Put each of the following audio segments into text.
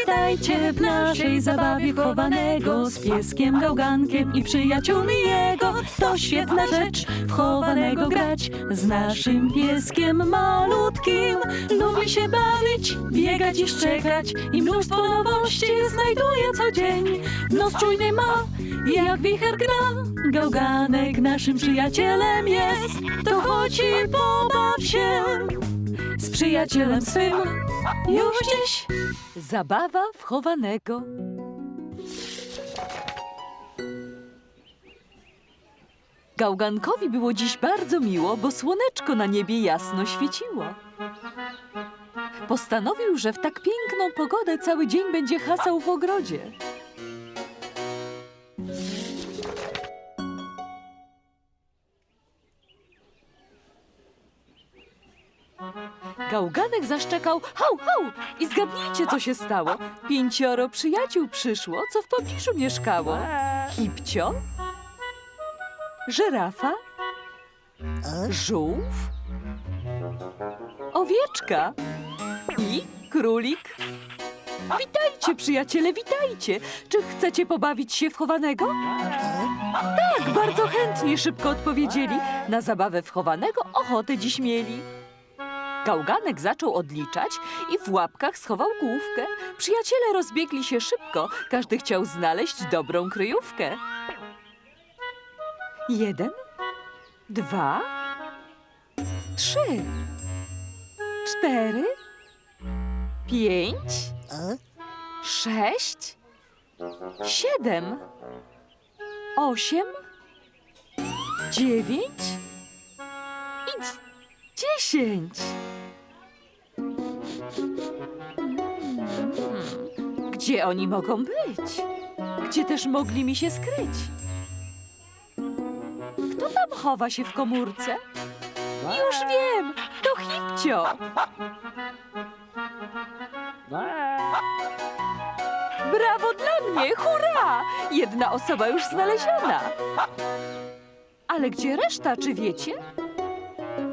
Witajcie w naszej zabawie chowanego z pieskiem gałgankiem i przyjaciółmi jego. To świetna rzecz w chowanego grać z naszym pieskiem malutkim. Lubi się bawić, biegać i szczekać i mnóstwo nowości znajduje co dzień. Nos czujny ma, jak wicher gra. Gałganek naszym przyjacielem jest. To chodź i pobaw się z przyjacielem swym. Już dziś zabawa w chowanego. Gałgankowi było dziś bardzo miło, bo słoneczko na niebie jasno świeciło. Postanowił, że w tak piękną pogodę cały dzień będzie hasał w ogrodzie. Gałganek zaszczekał hał, hał i zgadnijcie, co się stało. Pięcioro przyjaciół przyszło, co w pobliżu mieszkało. Hipcio, żyrafa, żółw, owieczka i królik. Witajcie, przyjaciele, witajcie. Czy chcecie pobawić się w chowanego? Tak, bardzo chętnie, szybko odpowiedzieli. Na zabawę w chowanego ochotę dziś mieli. Gałganek zaczął odliczać i w łapkach schował główkę. Przyjaciele rozbiegli się szybko, każdy chciał znaleźć dobrą kryjówkę. Jeden, dwa, trzy, cztery, pięć, sześć, siedem, osiem, dziewięć i dziesięć. Gdzie oni mogą być? Gdzie też mogli mi się skryć? Kto tam chowa się w komórce? Już wiem, to Hipcio. Brawo dla mnie, hurra! Jedna osoba już znaleziona. Ale gdzie reszta, czy wiecie?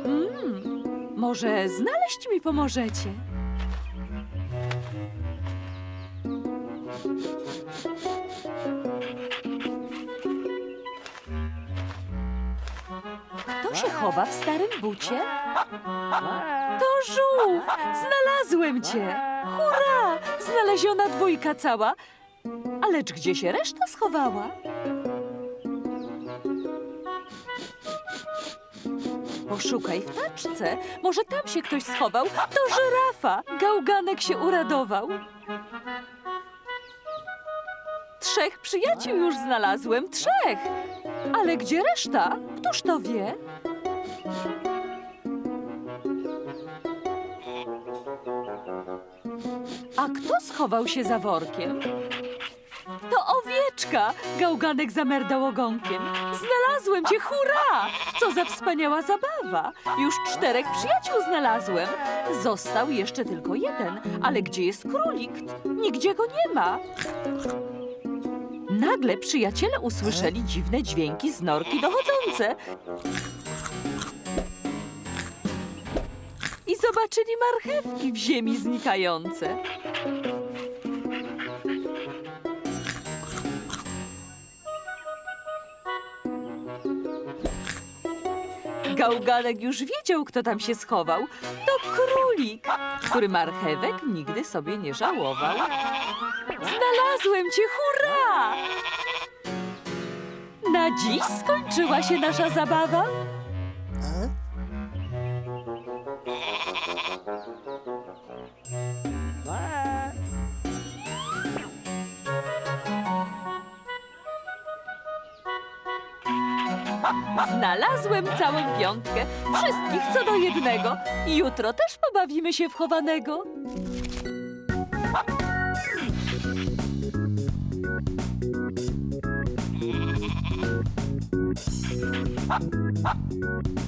Mm, może znaleźć mi pomożecie? Kto się chowa w starym bucie? To żółw! Znalazłem cię! Hurra! Znaleziona dwójka cała. Alecz gdzie się reszta schowała? Poszukaj w taczce. Może tam się ktoś schował. To żyrafa! Gałganek się uradował. Trzech przyjaciół już znalazłem. Trzech! Ale gdzie reszta? Któż to wie? A kto schował się za workiem? To owieczka! Gałganek zamerdał ogonkiem. Znalazłem cię, hurra! Co za wspaniała zabawa! Już czterech przyjaciół znalazłem. Został jeszcze tylko jeden. Ale gdzie jest królik? Nigdzie go nie ma. Nagle przyjaciele usłyszeli dziwne dźwięki z norki dochodzące. I zobaczyli marchewki w ziemi znikające. Gałganek już wiedział, kto tam się schował. To królik, który marchewek nigdy sobie nie żałował. Znalazłem cię, Na dziś skończyła się nasza zabawa. Znalazłem całą piątkę, wszystkich co do jednego. Jutro też pobawimy się w chowanego. あっ。